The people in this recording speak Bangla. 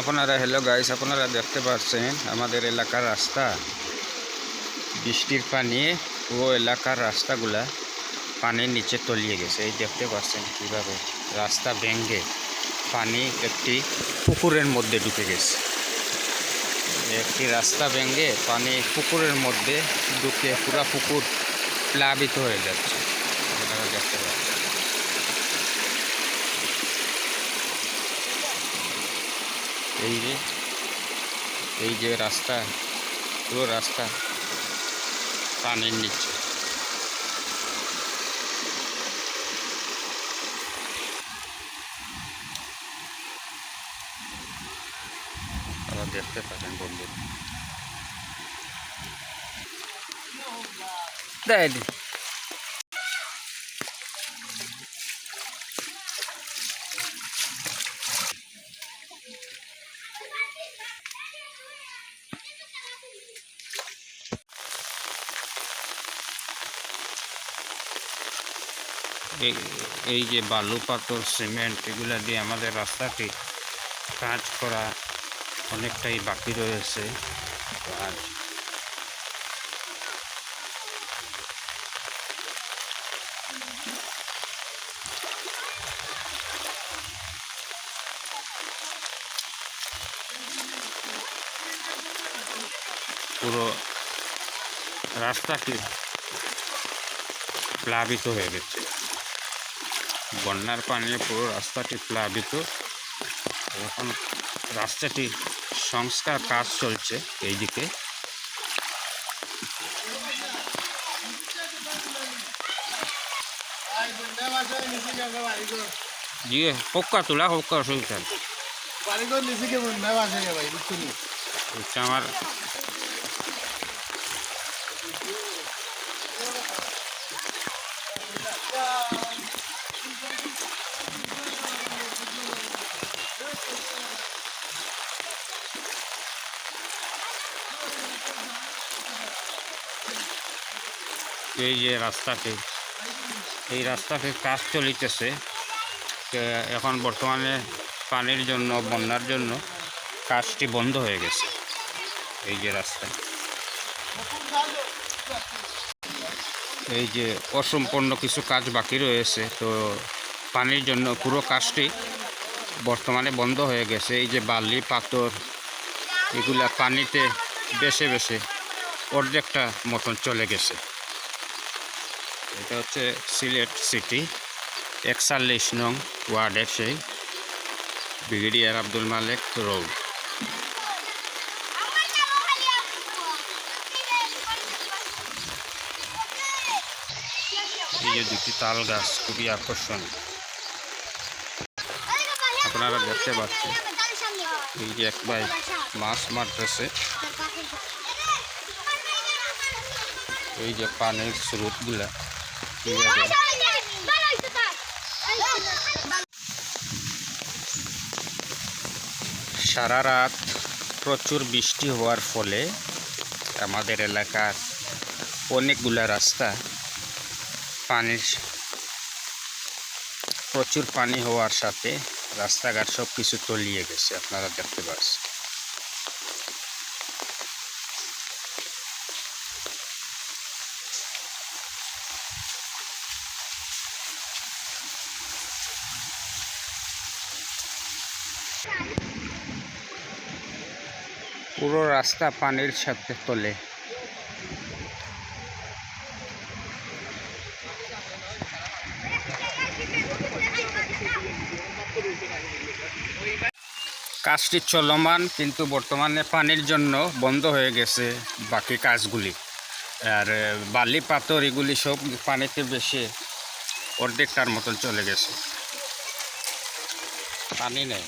আপনারা হ্যালো গাইস আপনারা দেখতে পাচ্ছেন আমাদের এলাকার রাস্তা। বৃষ্টির পানি ও এলাকার রাস্তাগুলা পানির নিচে তলিয়ে গেছে। এই দেখতে পাচ্ছেন কীভাবে রাস্তা ভেঙ্গে পানি একটি পুকুরের মধ্যে ঢুকে গেছে। একটি রাস্তা ভেঙে পানি পুকুরের মধ্যে ঢুকে পুরা পুকুর প্লাবিত হয়ে যাচ্ছে। আপনারা দেখতে পাচ্ছেন। এই যে এই যে রাস্তা, পুরো রাস্তা পানির নিচে। দেখতে পারেন বন্ধু দেয় দি। এই এই যে বালু পাথর সিমেন্ট এগুলা দিয়ে আমাদের রাস্তাটি কাজ করা অনেকটাই বাকি রয়েছে। আর পুরো রাস্তাটি প্লাবিত হয়ে গেছে। বন্যার পানি পুরো রাস্তাটি প্লাবিত। এখন রাস্তাটি সংস্কার কাজ চলছে নিচে কেমন বাড়িঘর দিয়ে পক্কা তোলা পক্কা অসুবিধা আমার এই যে রাস্তাটি, এই রাস্তাতে কাজ চলিতেছে। এখন বর্তমানে পানির জন্য, বন্যার জন্য কাজটি বন্ধ হয়ে গেছে। এই যে রাস্তা এই যে অসম্পূর্ণ কিছু কাজ বাকি রয়েছে, তো পানির জন্য পুরো কাজটি বর্তমানে বন্ধ হয়ে গেছে। এই যে বালি, পাথর, এগুলা পানিতে বেশে বেশে অর্ধেকটা মতন চলে গেছে। এটা হচ্ছে সিলেট সিটি, একচল্লিশ নং ওয়ার্ডের সেই ব্রিগেডিয়ার আব্দুল মালেক রোড। এই যে দুটি তাল গাছ, খুবই আকর্ষণীয় আপনারা দেখতে পাচ্ছেন, এই যে এক ভাই মাছ মারতেছে। এই যে পানির স্রোতগুলা। সারা রাত প্রচুর বৃষ্টি হওয়ার ফলে আমাদের এলাকার অনেকগুলা রাস্তা পানির প্রচুর পানি হওয়ার সাথে রাস্তাঘাট সব কিছু তলিয়ে গেছে আপনারা দেখতে পাচ্ছেন। পুরো রাস্তা পানির সাথে তোলে। কাজটি চলমান, কিন্তু বর্তমানে পানির জন্য বন্ধ হয়ে গেছে বাকি কাজগুলি। আর বালি, পাথর এগুলি সব পানিতে বেশি অর্ধেকটার মতন চলে গেছে। পানি নেই।